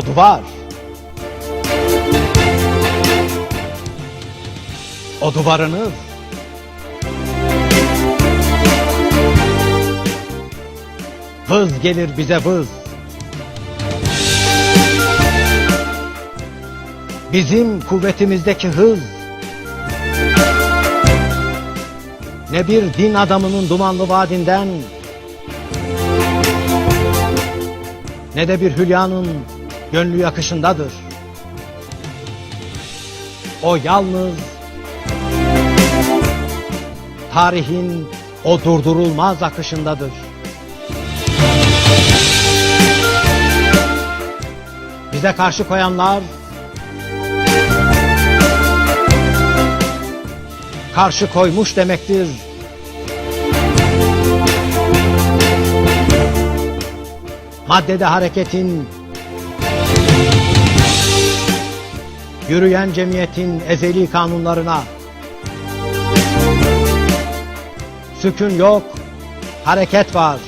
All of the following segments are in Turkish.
O duvar. O duvarınız. Vız gelir bize vız. Bizim kuvvetimizdeki hız. Ne bir din adamının dumanlı vadinden ne de bir hülyanın gönlü yakışındadır. O yalnız tarihin o durdurulmaz akışındadır. Bize karşı koyanlar karşı koymuş demektir. Maddede hareketin, yürüyen cemiyetin ezeli kanunlarına, sükun yok, hareket var.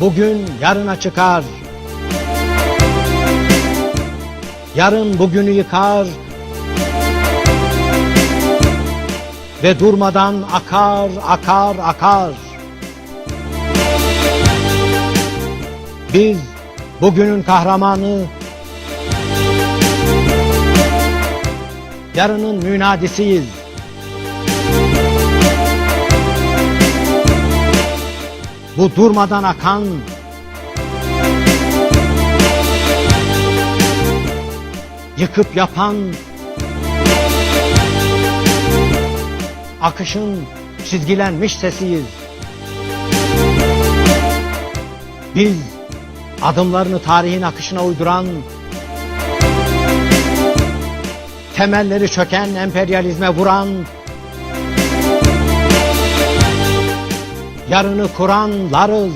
Bugün yarına çıkar. Yarın bugünü yıkar. Ve durmadan akar, akar, akar. Biz bugünün kahramanı, yarının münadisiyiz. Bu durmadan akan yıkıp yapan akışın çizgilenmiş sesiyiz. Biz adımlarını tarihin akışına uyduran temelleri çöken emperyalizme vuran yarını kuranlarız.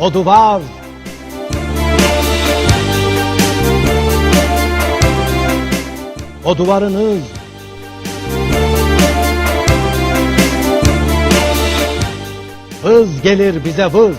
O duvar O duvarınız Hız gelir bize vız